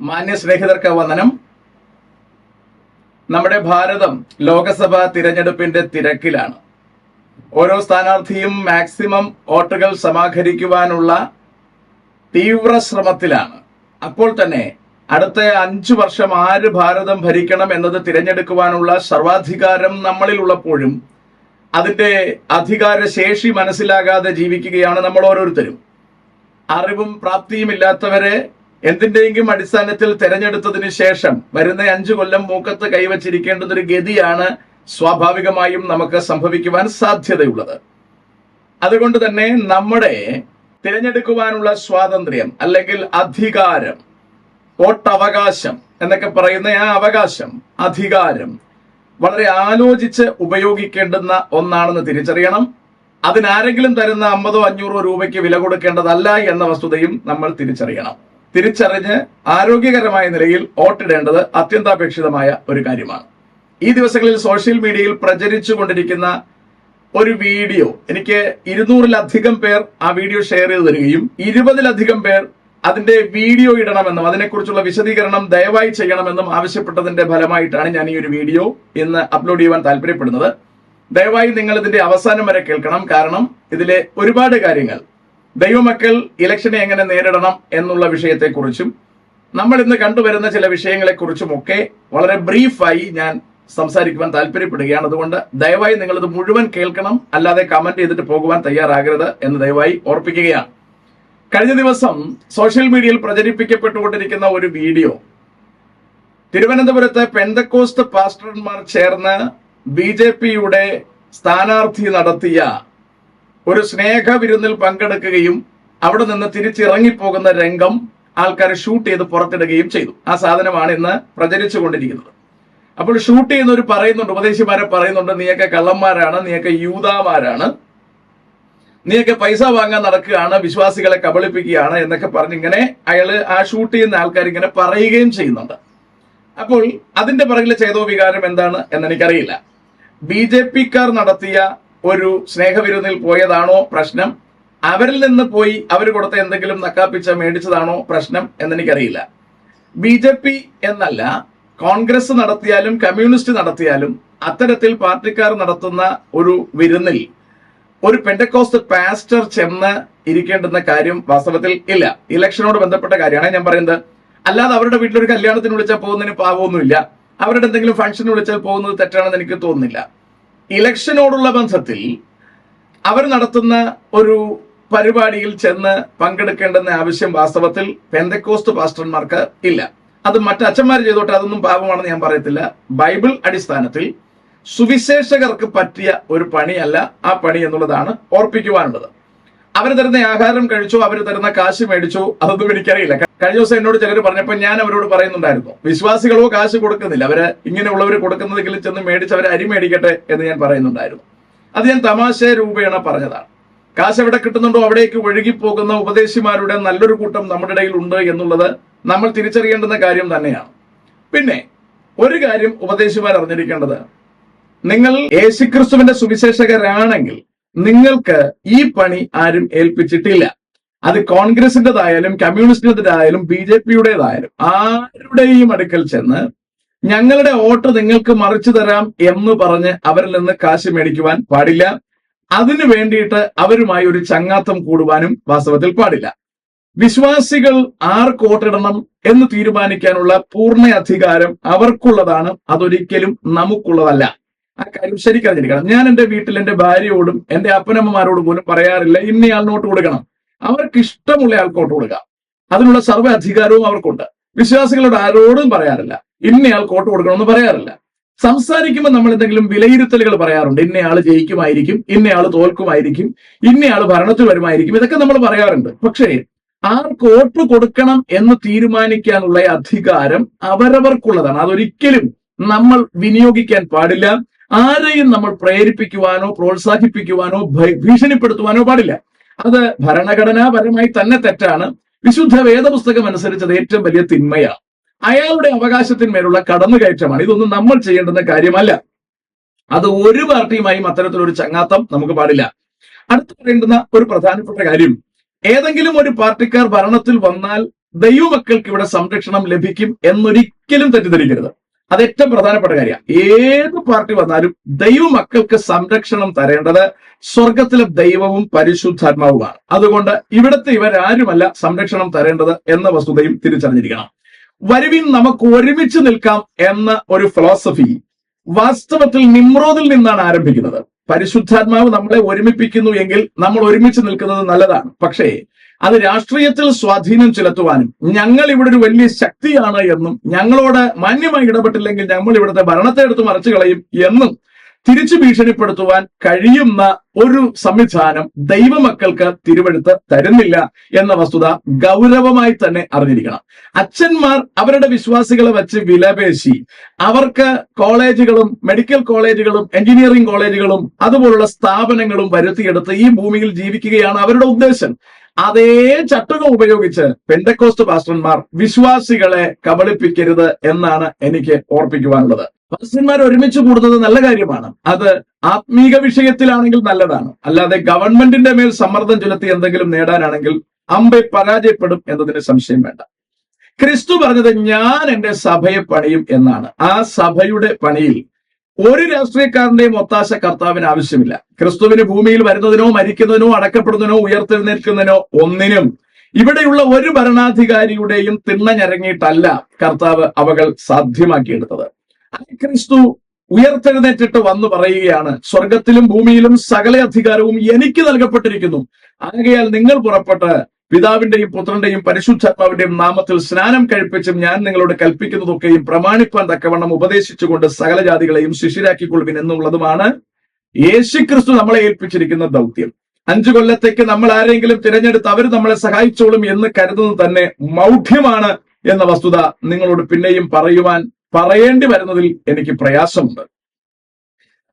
മാന്യ സ്നേഹിതർക്ക് വന്ദനം. നമ്മുടെ ഭാരതം ലോകസഭാ തിരഞ്ഞെടുപ്പിന്റെ തിരക്കിലാണ്. ഓരോ സ്ഥാനാർത്ഥിയും മാക്സിമം വോട്ടുകൾ സമാഹരിക്കുവാനുള്ള തീവ്ര ശ്രമത്തിലാണ്. അപ്പോൾ തന്നെ അടുത്ത അഞ്ചു വർഷം ആര് ഭാരതം ഭരിക്കണം എന്നത് തിരഞ്ഞെടുക്കുവാനുള്ള സർവാധികാരം നമ്മളിൽ ഉള്ളപ്പോഴും അതിന്റെ അധികാര ശേഷി മനസ്സിലാകാതെ ജീവിക്കുകയാണ് നമ്മൾ ഓരോരുത്തരും. അറിവും പ്രാപ്തിയും ഇല്ലാത്തവരെ എന്തിന്റെയെങ്കിലും അടിസ്ഥാനത്തിൽ തെരഞ്ഞെടുത്തതിന് ശേഷം വരുന്ന അഞ്ചു കൊല്ലം മൂക്കത്ത് കൈവച്ചിരിക്കേണ്ടതൊരു ഗതിയാണ് സ്വാഭാവികമായും നമുക്ക് സംഭവിക്കുവാൻ സാധ്യതയുള്ളത്. അതുകൊണ്ട് തന്നെ നമ്മുടെ തിരഞ്ഞെടുക്കുവാനുള്ള സ്വാതന്ത്ര്യം അല്ലെങ്കിൽ അധികാരം വോട്ടവകാശം എന്നൊക്കെ പറയുന്ന ആ അവകാശം അധികാരം വളരെ ആലോചിച്ച് ഉപയോഗിക്കേണ്ടുന്ന ഒന്നാണെന്ന് തിരിച്ചറിയണം. അതിനാരെങ്കിലും തരുന്ന അമ്പതോ അഞ്ഞൂറോ രൂപയ്ക്ക് വില കൊടുക്കേണ്ടതല്ല എന്ന വസ്തുതയും നമ്മൾ തിരിച്ചറിയണം. തിരിച്ചറിഞ്ഞ് ആരോഗ്യകരമായ നിലയിൽ വോട്ടിടേണ്ടത് അത്യന്താപേക്ഷിതമായ ഒരു കാര്യമാണ്. ഈ ദിവസങ്ങളിൽ സോഷ്യൽ മീഡിയയിൽ പ്രചരിച്ചു കൊണ്ടിരിക്കുന്ന ഒരു വീഡിയോ എനിക്ക് ഇരുന്നൂറിലധികം പേർ ആ വീഡിയോ ഷെയർ ചെയ്ത് തരികയും ഇരുപതിലധികം പേർ അതിന്റെ വീഡിയോ ഇടണമെന്നും അതിനെക്കുറിച്ചുള്ള വിശദീകരണം ദയവായി ചെയ്യണമെന്നും ആവശ്യപ്പെട്ടതിന്റെ ഫലമായിട്ടാണ് ഞാൻ ഈ ഒരു വീഡിയോ ഇന്ന് അപ്ലോഡ് ചെയ്യുവാൻ താല്പര്യപ്പെടുന്നത്. ദയവായി നിങ്ങൾ ഇതിന്റെ അവസാനം വരെ കേൾക്കണം. കാരണം ഇതിലെ ഒരുപാട് കാര്യങ്ങൾ ദൈവമക്കൾ ഇലക്ഷനെ എങ്ങനെ നേരിടണം എന്നുള്ള വിഷയത്തെക്കുറിച്ചും നമ്മൾ ഇന്ന് കണ്ടുവരുന്ന ചില വിഷയങ്ങളെക്കുറിച്ചും ഒക്കെ വളരെ ബ്രീഫായി ഞാൻ സംസാരിക്കുവാൻ താല്പര്യപ്പെടുകയാണ്. അതുകൊണ്ട് ദയവായി നിങ്ങളിത് മുഴുവൻ കേൾക്കണം. അല്ലാതെ കമന്റ് ചെയ്തിട്ട് പോകുവാൻ തയ്യാറാകരുത് എന്ന് ദയവായി ഓർപ്പിക്കുകയാണ്. കഴിഞ്ഞ ദിവസം സോഷ്യൽ മീഡിയയിൽ പ്രചരിപ്പിക്കപ്പെട്ടുകൊണ്ടിരിക്കുന്ന ഒരു വീഡിയോ. തിരുവനന്തപുരത്തെ പെന്തക്കോസ്റ്റ് പാസ്റ്റർമാർ ചേർന്ന് ബി ജെ പിയുടെ സ്ഥാനാർത്ഥി നടത്തിയ ഒരു സ്നേഹ വിരുന്നിൽ പങ്കെടുക്കുകയും അവിടെ നിന്ന് തിരിച്ചിറങ്ങിപ്പോകുന്ന രംഗം ആൾക്കാർ ഷൂട്ട് ചെയ്ത് പുറത്തിടുകയും ചെയ്തു. ആ സാധനമാണ് ഇന്ന് പ്രചരിച്ചു കൊണ്ടിരിക്കുന്നത് അപ്പോൾ ഷൂട്ട് ചെയ്യുന്നവർ പറയുന്നുണ്ട് ഉപദേശിമാരെ പറയുന്നുണ്ട് നീയൊക്കെ കള്ളന്മാരാണ് നീയൊക്കെ യൂതാമാരാണ് നീയൊക്കെ പൈസ വാങ്ങാൻ നടക്കുകയാണ് വിശ്വാസികളെ കബളിപ്പിക്കുകയാണ് എന്നൊക്കെ പറഞ്ഞ് ഇങ്ങനെ അയാൾ ആ ഷൂട്ട് ചെയ്യുന്ന ആൾക്കാർ ഇങ്ങനെ പറയുകയും ചെയ്യുന്നുണ്ട്. അപ്പോൾ അതിന്റെ പിറകിലെ ചേതോ വികാരം എന്താണ് എന്നെനിക്കറിയില്ല ബി ജെ പിക്കാർ നടത്തിയ ഒരു സ്നേഹവിരുന്നിൽ പോയതാണോ പ്രശ്നം? അവരിൽ നിന്ന് പോയി അവർ കൊടുത്ത എന്തെങ്കിലും നക്കാപ്പിച്ച മേടിച്ചതാണോ പ്രശ്നം എന്നെനിക്കറിയില്ല. ബി ജെ പി എന്നല്ല കോൺഗ്രസ് നടത്തിയാലും കമ്മ്യൂണിസ്റ്റ് നടത്തിയാലും അത്തരത്തിൽ പാർട്ടിക്കാർ നടത്തുന്ന ഒരു വിരുന്നിൽ ഒരു പെൻഡക്കോസ്റ്റ് പാസ്റ്റർ ചെന്ന് ഇരിക്കേണ്ടുന്ന കാര്യം വാസ്തവത്തിൽ ഇല്ല. ഇലക്ഷനോട് ബന്ധപ്പെട്ട കാര്യമാണ് ഞാൻ പറയുന്നത്. അല്ലാതെ അവരുടെ വീട്ടിലൊരു കല്യാണത്തിന് വിളിച്ചാൽ പോകുന്നതിന് പാവമൊന്നുമില്ല അവരുടെ എന്തെങ്കിലും ഫംഗ്ഷന് വിളിച്ചാൽ പോകുന്നത് തെറ്റാണെന്ന് എനിക്ക് തോന്നുന്നില്ല. ഇലക്ഷനോടുള്ള ബന്ധത്തിൽ അവർ നടത്തുന്ന ഒരു പരിപാടിയിൽ ചെന്ന് പങ്കെടുക്കേണ്ടെന്ന ആവശ്യം വാസ്തവത്തിൽ പെന്തക്കോസ്റ്റ് പാസ്റ്റർമാർക്ക് ഇല്ല. അത് മറ്റച്ഛന്മാർ ചെയ്തോട്ടെ അതൊന്നും പാപമാണെന്ന് ഞാൻ പറയത്തില്ല. ബൈബിൾ അടിസ്ഥാനത്തിൽ സുവിശേഷകർക്ക് പറ്റിയ ഒരു പണിയല്ല ആ പണി എന്നുള്ളതാണ് ഓർപ്പിക്കുവാനുള്ളത്. അവർ തരുന്ന ആഹാരം കഴിച്ചു അവർ തരുന്ന കാശ് മേടിച്ചു അതൊന്നും എനിക്കറിയില്ല. കഴിഞ്ഞ ദിവസം എന്നോട് ചിലർ പറഞ്ഞപ്പോൾ ഞാൻ അവരോട് പറയുന്നുണ്ടായിരുന്നു വിശ്വാസികളോ കാശ് കൊടുക്കുന്നില്ല അവർ ഇങ്ങനെയുള്ളവർ കൊടുക്കുന്നതെങ്കിലും ചെന്ന് മേടിച്ച് അവർ അരി മേടിക്കട്ടെ എന്ന് ഞാൻ പറയുന്നുണ്ടായിരുന്നു. അത് ഞാൻ തമാശ രൂപേണ പറഞ്ഞതാണ്. കാശ് എവിടെ കിട്ടുന്നുണ്ടോ അവിടേക്ക് ഒഴുകിപ്പോകുന്ന ഉപദേശിമാരുടെ നല്ലൊരു കൂട്ടം നമ്മുടെ ഇടയിൽ ഉണ്ട് എന്നുള്ളത് നമ്മൾ തിരിച്ചറിയേണ്ടുന്ന കാര്യം തന്നെയാണ്. പിന്നെ ഒരു കാര്യം ഉപദേശിമാർ അറിഞ്ഞിരിക്കേണ്ടത്. നിങ്ങൾ യേശുക്രിസ്തുവിന്റെ സുവിശേഷകരാണെങ്കിൽ നിങ്ങൾക്ക് ഈ പണി ആരും ഏൽപ്പിച്ചിട്ടില്ല. അത് കോൺഗ്രസിന്റെതായാലും കമ്മ്യൂണിസ്റ്റിന്റെതായാലും ബി ജെ പിയുടേതായാലും ആരുടെയും അടുക്കൽ ചെന്ന് ഞങ്ങളുടെ വോട്ട് നിങ്ങൾക്ക് മറിച്ചു തരാം എന്ന് പറഞ്ഞ് അവരിൽ നിന്ന് കാശ് മേടിക്കുവാൻ പാടില്ല. അതിനു വേണ്ടിയിട്ട് അവരുമായി ഒരു ചങ്ങാത്തം കൂടുവാനും വാസ്തവത്തിൽ പാടില്ല. വിശ്വാസികൾ ആർക്ക് വോട്ടിടണം എന്ന് തീരുമാനിക്കാനുള്ള പൂർണ അധികാരം അവർക്കുള്ളതാണ്. അതൊരിക്കലും നമുക്കുള്ളതല്ല. ആ കാര്യം ശരിക്കാതിരിക്കണം ഞാൻ എന്റെ വീട്ടിൽ എന്റെ ഭാര്യയോടും എന്റെ അപ്പനമ്മമാരോടും പോലും പറയാറില്ല. ഇന്നയാൾ നോട്ട് കൊടുക്കണം. അവർക്ക് ഇഷ്ടമുള്ള ആൾക്ക് വോട്ട് കൊടുക്കാം. അതിനുള്ള സർവ അധികാരവും അവർക്കുണ്ട്. വിശ്വാസികളോട് ആരോടും പറയാറില്ല. ഇന്നയാൾ കൊടുക്കണം കൊടുക്കണമെന്ന് പറയാറില്ല. സംസാരിക്കുമ്പോൾ നമ്മൾ എന്തെങ്കിലും വിലയിരുത്തലുകൾ പറയാറുണ്ട്. ഇന്നയാൾ ജയിക്കുമായിരിക്കും ഇന്നയാൾ തോൽക്കുമായിരിക്കും ഇന്നയാൾ ഭരണത്തിൽ വരുമായിരിക്കും. ഇതൊക്കെ നമ്മൾ പറയാറുണ്ട്. പക്ഷേ ആർക്ക് കോട്ട് കൊടുക്കണം എന്ന് തീരുമാനിക്കാനുള്ള അധികാരം അവരവർക്കുള്ളതാണ്. അതൊരിക്കലും നമ്മൾ വിനിയോഗിക്കാൻ പാടില്ല. ആരെയും നമ്മൾ പ്രേരിപ്പിക്കുവാനോ പ്രോത്സാഹിപ്പിക്കുവാനോ ഭീഷണിപ്പെടുത്തുവാനോ പാടില്ല. അത് ഭരണഘടനാപരമായി തന്നെ തെറ്റാണ്. വിശുദ്ധ വേദപുസ്തകം അനുസരിച്ചത് ഏറ്റവും വലിയ തിന്മയാണ് അയാളുടെ അവകാശത്തിന്മേലുള്ള കടന്നുകയറ്റമാണ്. ഇതൊന്നും നമ്മൾ ചെയ്യേണ്ടുന്ന കാര്യമല്ല. അത് ഒരു പാർട്ടിയുമായും അത്തരത്തിലൊരു ചങ്ങാത്തം നമുക്ക് പാടില്ല. അടുത്ത് പറയേണ്ടുന്ന ഒരു പ്രധാനപ്പെട്ട കാര്യം. ഏതെങ്കിലും ഒരു പാർട്ടിക്കാർ ഭരണത്തിൽ വന്നാൽ ദൈവമക്കൾക്ക് ഇവിടെ സംരക്ഷണം ലഭിക്കും എന്നൊരിക്കലും തെറ്റിദ്ധരിക്കരുത്. അത് ഏറ്റവും പ്രധാനപ്പെട്ട കാര്യമാണ് ഏത് പാർട്ടി വന്നാലും ദൈവമക്കൾക്ക് സംരക്ഷണം തരേണ്ടത് സ്വർഗത്തിലെ ദൈവവും പരിശുദ്ധാത്മാവുമാണ്. അതുകൊണ്ട് ഇവിടുത്തെ ഇവരാരുമല്ല സംരക്ഷണം തരേണ്ടത് എന്ന വസ്തുതയും തിരിച്ചറിഞ്ഞിരിക്കണം. വരുവിൻ നമുക്ക് ഒരുമിച്ച് നിൽക്കാം എന്ന ഒരു ഫിലോസഫി വാസ്തവത്തിൽ നിമ്രോദിൽ നിന്നാണ് ആരംഭിക്കുന്നത്. പരിശുദ്ധാത്മാവ് നമ്മളെ ഒരുമിപ്പിക്കുന്നു എങ്കിൽ നമ്മൾ ഒരുമിച്ച് നിൽക്കുന്നത് നല്ലതാണ്. പക്ഷേ അത് രാഷ്ട്രീയത്തിൽ സ്വാധീനം ചെലുത്തുവാനും ഞങ്ങൾ ഇവിടെ ഒരു വലിയ ശക്തിയാണ് എന്നും ഞങ്ങളോട് മാന്യമായി ഇടപെട്ടില്ലെങ്കിൽ നമ്മൾ ഇവിടുത്തെ ഭരണത്തെ എടുത്ത് മറച്ചു കളയും എന്നും തിരിച്ചു ഭീഷണിപ്പെടുത്തുവാൻ കഴിയുന്ന ഒരു സംവിധാനം ദൈവമക്കൾക്ക് തിരുവെടുത്ത് തരുന്നില്ല എന്ന വസ്തുത ഗൗരവമായി തന്നെ അറിഞ്ഞിരിക്കണം. അച്ഛന്മാർ അവരുടെ വിശ്വാസികളെ വച്ച് വിലപേശി അവർക്ക് കോളേജുകളും മെഡിക്കൽ കോളേജുകളും എഞ്ചിനീയറിംഗ് കോളേജുകളും അതുപോലുള്ള സ്ഥാപനങ്ങളും വരുത്തിയെടുത്ത് ഈ ഭൂമിയിൽ ജീവിക്കുകയാണ് അവരുടെ ഉദ്ദേശം. അതേ ചട്ടുകം ഉപയോഗിച്ച് പെന്തക്കോസ്റ്റ് പാസ്റ്റർമാർ വിശ്വാസികളെ കബളിപ്പിക്കരുത് എന്നാണ് എനിക്ക് ഓർപ്പിക്കുവാനുള്ളത്. പാസ്റ്റർമാർ ഒരുമിച്ച് കൂടുന്നത് നല്ല കാര്യമാണ്. അത് ആത്മീക വിഷയത്തിലാണെങ്കിൽ നല്ലതാണ്. അല്ലാതെ ഗവൺമെന്റിന്റെ മേൽ സമ്മർദ്ദം ചെലുത്തി എന്തെങ്കിലും നേടാനാണെങ്കിൽ അമ്പെ പരാജയപ്പെടും എന്നതിന് സംശയം വേണ്ട. ക്രിസ്തു പറഞ്ഞത് ഞാൻ എന്റെ സഭയെ പണിയും എന്നാണ്. ആ സഭയുടെ പണിയിൽ ഒരു രാഷ്ട്രീയക്കാരന്റെയും ഒത്താശ കർത്താവിന് ആവശ്യമില്ല. ക്രിസ്തുവിന് ഭൂമിയിൽ വരുന്നതിനോ മരിക്കുന്നതിനോ അടക്കപ്പെടുന്നതിനോ ഉയർത്തെഴുന്നേൽക്കുന്നതിനോ ഒന്നിനും ഇവിടെയുള്ള ഒരു ഭരണാധികാരിയുടെയും തിണ്ണഞ്ഞരങ്ങിയിട്ടല്ല കർത്താവ് അവകൾ സാധ്യമാക്കിയെടുത്തത്. ക്രിസ്തു ഉയർത്തെഴുന്നേറ്റിട്ട് വന്നു പറയുകയാണ്. സ്വർഗത്തിലും ഭൂമിയിലും സകല അധികാരവും എനിക്ക് നൽകപ്പെട്ടിരിക്കുന്നു. ആകയാൽ നിങ്ങൾ പുറപ്പെട്ട് പിതാവിന്റെയും പുത്രന്റെയും പരിശുദ്ധാത്മാവിന്റെയും നാമത്തിൽ സ്നാനം കഴിപ്പിച്ചും ഞാൻ നിങ്ങളോട് കൽപ്പിക്കുന്നതൊക്കെയും പ്രമാണിപ്പാൻ തക്കവണ്ണം ഉപദേശിച്ചുകൊണ്ട് സകല ജാതികളെയും ശിശിരാക്കിക്കൊള്ളുവിൻ എന്നുള്ളതുമാണ് യേശുക്രിസ്തു നമ്മളെ ഏൽപ്പിച്ചിരിക്കുന്ന ദൗത്യം. അഞ്ചു കൊല്ലത്തേക്ക് നമ്മൾ ആരെങ്കിലും തിരഞ്ഞെടുത്ത് അവർ നമ്മളെ സഹായിച്ചോളും എന്ന് കരുതുന്നത് തന്നെ മൗഢ്യമാണ് എന്ന വസ്തുത നിങ്ങളോട് പിന്നെയും പറയുവാൻ പറയേണ്ടി വരുന്നതിൽ എനിക്ക് പ്രയാസമുണ്ട്.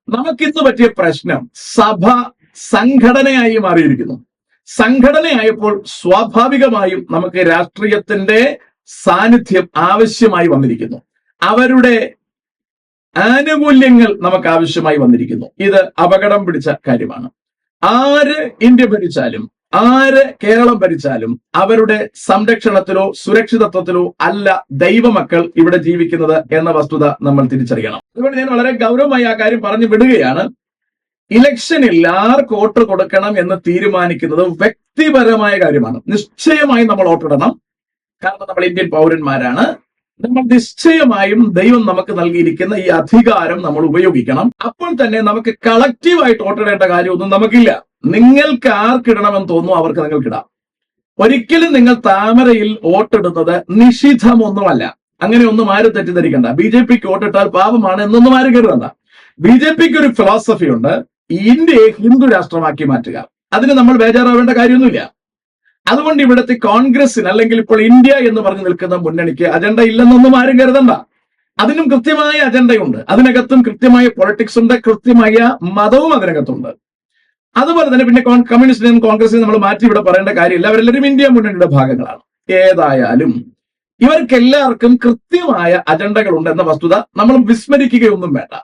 നമുക്കിന്ന് പറ്റിയ പ്രശ്നം സഭ സംഘടനയായി മാറിയിരിക്കുന്നു. സംഘടനയായപ്പോൾ സ്വാഭാവികമായും നമുക്ക് രാഷ്ട്രീയത്തിന്റെ സാന്നിധ്യം ആവശ്യമായി വന്നിരിക്കുന്നു. അവരുടെ ആനുകൂല്യങ്ങൾ നമുക്ക് ആവശ്യമായി വന്നിരിക്കുന്നു. ഇത് അപകടം പിടിച്ച കാര്യമാണ്. ആര് ഇന്ത്യ ഭരിച്ചാലും ആര് കേരളം ഭരിച്ചാലും അവരുടെ സംരക്ഷണത്തിലോ സുരക്ഷിതത്വത്തിലോ അല്ല ദൈവമക്കൾ ഇവിടെ ജീവിക്കുന്നത് എന്ന വസ്തുത നമ്മൾ തിരിച്ചറിയണം. അതുകൊണ്ട് ഞാൻ വളരെ ഗൗരവമായി ആ കാര്യം പറഞ്ഞു വിടുകയാണ്. ഇലക്ഷനിൽ ആർക്ക് വോട്ട് കൊടുക്കണം എന്ന് തീരുമാനിക്കുന്നത് വ്യക്തിപരമായ കാര്യമാണ്. നിശ്ചയമായി നമ്മൾ വോട്ടിടണം. കാരണം നമ്മൾ ഇന്ത്യൻ പൗരന്മാരാണ്. നമ്മൾ നിശ്ചയമായും ദൈവം നമുക്ക് നൽകിയിരിക്കുന്ന ഈ അധികാരം നമ്മൾ ഉപയോഗിക്കണം. അപ്പോൾ തന്നെ നമുക്ക് കളക്റ്റീവായിട്ട് വോട്ടിടേണ്ട കാര്യമൊന്നും നമുക്കില്ല. നിങ്ങൾക്ക് ആർക്കിടണമെന്ന് തോന്നുന്നു അവർക്ക് നിങ്ങൾക്കിടാം ഒരിക്കലും നിങ്ങൾ താമരയിൽ വോട്ടിടുന്നത് നിഷിദ്ധമൊന്നുമല്ല. അങ്ങനെ ഒന്നും ആരും തെറ്റിദ്ധരിക്കണ്ട. ബി ജെ പിക്ക് വോട്ടിട്ടാൽ പാപമാണ് എന്നൊന്നും ആരും കരുതണ്ട. ബി ജെ പിക്ക് ഒരു ഫിലോസഫി ഉണ്ട്. ഇന്ത്യയെ ഹിന്ദു രാഷ്ട്രമാക്കി മാറ്റുക. അതിന് നമ്മൾ ബേജാറാവേണ്ട കാര്യമൊന്നുമില്ല. അതുകൊണ്ട് ഇവിടുത്തെ കോൺഗ്രസിന് അല്ലെങ്കിൽ ഇപ്പോൾ ഇന്ത്യ എന്ന് പറഞ്ഞു നിൽക്കുന്ന മുന്നണിക്ക് അജണ്ട ഇല്ലെന്നൊന്നും ആരും കരുതണ്ട. അതിനും കൃത്യമായ അജണ്ടയുണ്ട് അതിനകത്തും കൃത്യമായ പൊളിറ്റിക്സ് ഉണ്ട്. കൃത്യമായ മതവും അതിനകത്തുണ്ട്. അതുപോലെ തന്നെ പിന്നെ കമ്മ്യൂണിസ്റ്റിനെയും കോൺഗ്രസിനെയും നമ്മൾ മാറ്റി ഇവിടെ പറയേണ്ട കാര്യമില്ല. അവരെല്ലാവരും ഇന്ത്യ മുന്നണിയുടെ ഭാഗങ്ങളാണ്. ഏതായാലും ഇവർക്കെല്ലാവർക്കും കൃത്യമായ അജണ്ടകളുണ്ട് എന്ന വസ്തുത നമ്മൾ വിസ്മരിക്കുകയൊന്നും വേണ്ട.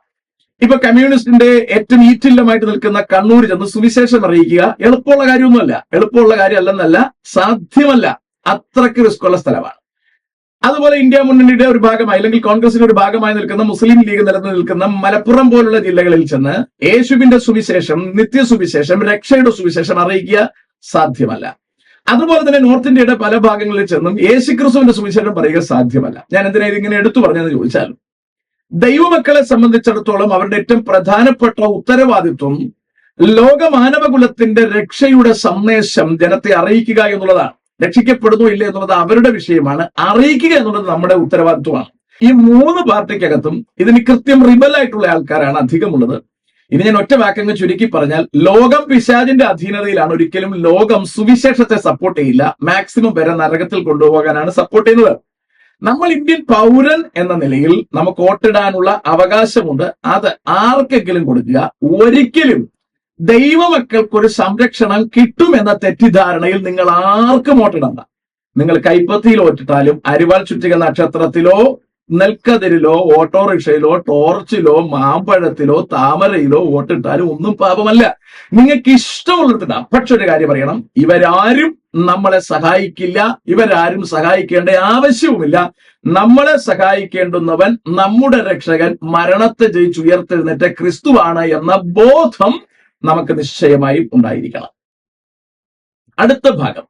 ഇപ്പൊ കമ്മ്യൂണിസ്റ്റിന്റെ ഏറ്റവും ഈറ്റില്ലമായിട്ട് നിൽക്കുന്ന കണ്ണൂർ ചെന്ന് സുവിശേഷം അറിയിക്കുക. എളുപ്പമുള്ള കാര്യമൊന്നുമല്ല. എളുപ്പമുള്ള കാര്യമല്ലെന്നല്ല സാധ്യമല്ല. അത്രയ്ക്ക് റിസ്ക് ഉള്ള സ്ഥലമാണ്. അതുപോലെ ഇന്ത്യ മുന്നണിയുടെ ഒരു ഭാഗമായി അല്ലെങ്കിൽ കോൺഗ്രസിന്റെ ഒരു ഭാഗമായി നിൽക്കുന്ന മുസ്ലിം ലീഗ് നിലനിന്ന് നിൽക്കുന്ന മലപ്പുറം പോലുള്ള ജില്ലകളിൽ ചെന്ന് യേശുവിന്റെ സുവിശേഷം നിത്യ സുവിശേഷം രക്ഷയുടെ സുവിശേഷം അറിയിക്കുക സാധ്യമല്ല. അതുപോലെ തന്നെ നോർത്ത് ഇന്ത്യയുടെ പല ഭാഗങ്ങളിൽ ചെന്നും യേശുക്രിസ്തുവിന്റെ സുവിശേഷം പറയുക സാധ്യമല്ല. ഞാൻ എന്തിനാ ഇതിങ്ങനെ എടുത്തു പറഞ്ഞെന്ന് ചോദിച്ചാൽ ദൈവമക്കളെ സംബന്ധിച്ചിടത്തോളം അവരുടെ ഏറ്റവും പ്രധാനപ്പെട്ട ഉത്തരവാദിത്വം ലോകമാനവകുലത്തിന്റെ രക്ഷയുടെ സന്ദേശം ജനത്തെ അറിയിക്കുക എന്നുള്ളതാണ്. രക്ഷിക്കപ്പെടുന്നു ഇല്ല എന്നുള്ളത് അവരുടെ വിഷയമാണ്. അറിയിക്കുക എന്നുള്ളത് നമ്മുടെ ഉത്തരവാദിത്വമാണ്. ഈ മൂന്ന് പാർട്ടിക്കകത്തും ഇതിന് കൃത്യം റിബൽ ആയിട്ടുള്ള ആൾക്കാരാണ് അധികമുള്ളത്. ഇനി ഞാൻ ഒറ്റ വാക്കങ്ങ് ചുരുക്കി പറഞ്ഞാൽ ലോകം പിശാജിന്റെ അധീനതയിലാണ്. ഒരിക്കലും ലോകം സുവിശേഷത്തെ സപ്പോർട്ട് ചെയ്യില്ല. മാക്സിമം പേരെ നരകത്തിൽ കൊണ്ടുപോകാനാണ് സപ്പോർട്ട് ചെയ്യുന്നത്. നമ്മൾ ഇന്ത്യൻ പൗരൻ എന്ന നിലയിൽ നമുക്ക് വോട്ടിടാനുള്ള അവകാശമുണ്ട്. അത് ആർക്കെങ്കിലും കൊടുക്കുക? ഒരിക്കലും ദൈവമക്കൾക്ക് ഒരു സംരക്ഷണം കിട്ടുമെന്ന തെറ്റിദ്ധാരണയിൽ നിങ്ങൾ ആർക്കും വോട്ടിടണ്ട. നിങ്ങൾ കൈപ്പത്തിയിൽ വോട്ടിട്ടാലും അരിവാൾ ചുറ്റിക നക്ഷത്രത്തിലോ നെൽക്കതിരിലോ ഓട്ടോറിക്ഷയിലോ ടോർച്ചിലോ മാമ്പഴത്തിലോ താമരയിലോ വോട്ടിട്ടാലും ഒന്നും പാപമല്ല. നിങ്ങൾക്ക് ഇഷ്ടമുള്ളത് പക്ഷെ ഒരു കാര്യം പറയണം. ഇവരാരും നമ്മളെ സഹായിക്കില്ല ഇവരാരും സഹായിക്കേണ്ട ആവശ്യവുമില്ല. നമ്മളെ സഹായിക്കേണ്ടുന്നവൻ നമ്മുടെ രക്ഷകൻ മരണത്തെ ജയിച്ചുയർത്തെഴുന്നേറ്റ ക്രിസ്തുവാണ് എന്ന ബോധം നമുക്ക് നിശ്ചയമായും ഉണ്ടായിരിക്കണം. അടുത്ത ഭാഗം.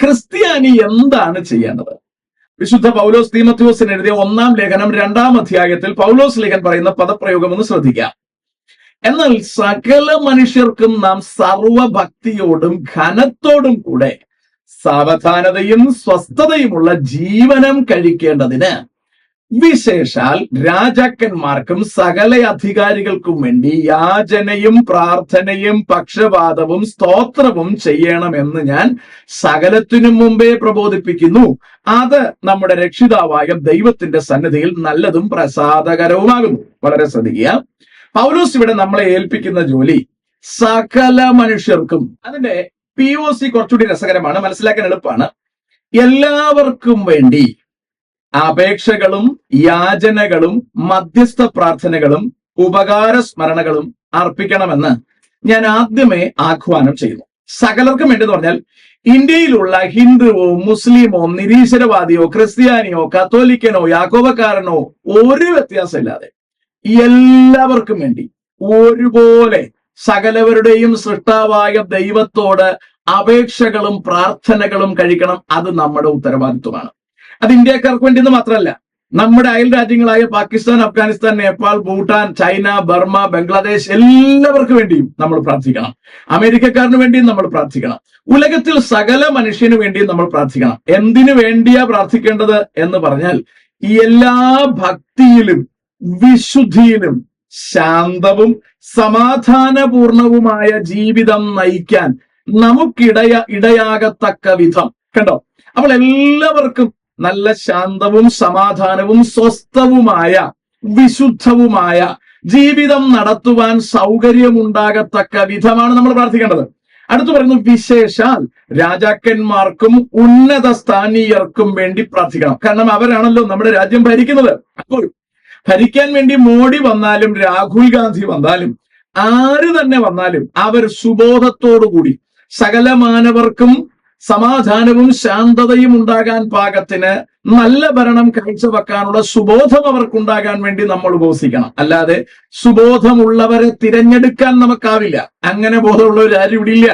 ക്രിസ്ത്യാനി എന്താണ് ചെയ്യേണ്ടത്? വിശുദ്ധ പൗലോസ് തീമത്യോസിന് എഴുതിയ ഒന്നാം ലേഖനം രണ്ടാം അധ്യായത്തിൽ പൗലോസ് ലേഖൻ പറയുന്ന പദപ്രയോഗം ഒന്ന് ശ്രദ്ധിക്കാം എന്നാൽ സകല മനുഷ്യർക്കും നാം സർവഭക്തിയോടും ഘനത്തോടും കൂടെ സാവധാനതയും സ്വസ്ഥതയുമുള്ള ജീവനം കഴിക്കേണ്ടതിന് വിശേഷാൽ രാജാക്കന്മാർക്കും സകല അധികാരികൾക്കും വേണ്ടി യാചനയും പ്രാർത്ഥനയും പക്ഷപാതവും സ്തോത്രവും ചെയ്യണമെന്ന് ഞാൻ സകലത്തിനും മുമ്പേ പ്രബോധിപ്പിക്കുന്നു. അത് നമ്മുടെ രക്ഷിതാവായ ദൈവത്തിന്റെ സന്നിധിയിൽ നല്ലതും പ്രസാദകരവുമാകുന്നു. വളരെ ശ്രദ്ധിക്കുക. പൗലോസ് ഇവിടെ നമ്മളെ ഏൽപ്പിക്കുന്ന ജോലി സകല മനുഷ്യർക്കും അതിന്റെ പി ഒ സി കുറച്ചുകൂടി രസകരമാണ് മനസ്സിലാക്കാൻ എളുപ്പമാണ്. എല്ലാവർക്കും വേണ്ടി അപേക്ഷകളും യാചനകളും മധ്യസ്ഥ പ്രാർത്ഥനകളും ഉപകാര സ്മരണകളും അർപ്പിക്കണമെന്ന് ഞാൻ ആദ്യമേ ആഹ്വാനം ചെയ്യുന്നു. സകലർക്കും വേണ്ടി എന്ന് പറഞ്ഞാൽ ഇന്ത്യയിലുള്ള ഹിന്ദുവോ മുസ്ലിമോ നിരീശ്വരവാദിയോ ക്രിസ്ത്യാനിയോ കത്തോലിക്കനോ യാക്കോബക്കാരനോ ഒരു വ്യത്യാസമില്ലാതെ എല്ലാവർക്കും വേണ്ടി ഒരുപോലെ സകലവരുടെയും സൃഷ്ടാവായ ദൈവത്തോട് അപേക്ഷകളും പ്രാർത്ഥനകളും കഴിക്കണം. അത് നമ്മുടെ ഉത്തരവാദിത്വമാണ്. അത് ഇന്ത്യക്കാർക്ക് വേണ്ടി എന്ന് മാത്രമല്ല നമ്മുടെ അയൽ രാജ്യങ്ങളായ പാകിസ്ഥാൻ അഫ്ഗാനിസ്ഥാൻ നേപ്പാൾ ഭൂട്ടാൻ ചൈന ബർമ ബംഗ്ലാദേശ് എല്ലാവർക്കും വേണ്ടിയും നമ്മൾ പ്രാർത്ഥിക്കണം. അമേരിക്കക്കാരന് വേണ്ടിയും നമ്മൾ പ്രാർത്ഥിക്കണം. ഉലകത്തിൽ സകല മനുഷ്യന് വേണ്ടിയും നമ്മൾ പ്രാർത്ഥിക്കണം. എന്തിനു വേണ്ടിയാ പ്രാർത്ഥിക്കേണ്ടത് എന്ന് പറഞ്ഞാൽ എല്ലാ ഭക്തിയിലും വിശുദ്ധിയിലും ശാന്തവും സമാധാനപൂർണവുമായ ജീവിതം നയിക്കാൻ നമുക്കിടയ ഇടയാകത്തക്ക വിധം. കണ്ടോ? അപ്പോൾ എല്ലാവർക്കും നല്ല ശാന്തവും സമാധാനവും സ്വസ്ഥവുമായ വിശുദ്ധവുമായ ജീവിതം നടത്തുവാൻ സൗകര്യമുണ്ടാകത്തക്ക വിധമാണ് നമ്മൾ പ്രാർത്ഥിക്കേണ്ടത്. അടുത്തു പറയുന്നു വിശേഷാൽ രാജാക്കന്മാർക്കും ഉന്നത സ്ഥാനീയർക്കും വേണ്ടി പ്രാർത്ഥിക്കണം. കാരണം അവരാണല്ലോ നമ്മുടെ രാജ്യം ഭരിക്കുന്നത്. അപ്പോൾ ഭരിക്കാൻ വേണ്ടി മോഡി വന്നാലും രാഹുൽ ഗാന്ധി വന്നാലും ആര് തന്നെ വന്നാലും അവർ സുബോധത്തോടുകൂടി സകല മാനവർക്കും സമാധാനവും ശാന്തതയും ഉണ്ടാകാൻ പാകത്തിന് നല്ല ഭരണം കാഴ്ചവെക്കാനുള്ള സുബോധം അവർക്കുണ്ടാകാൻ വേണ്ടി നമ്മൾ ഉപവസിക്കണം. അല്ലാതെ സുബോധമുള്ളവരെ തിരഞ്ഞെടുക്കാൻ നമുക്കാവില്ല. അങ്ങനെ ബോധമുള്ളവർ ആരും ഇല്ല.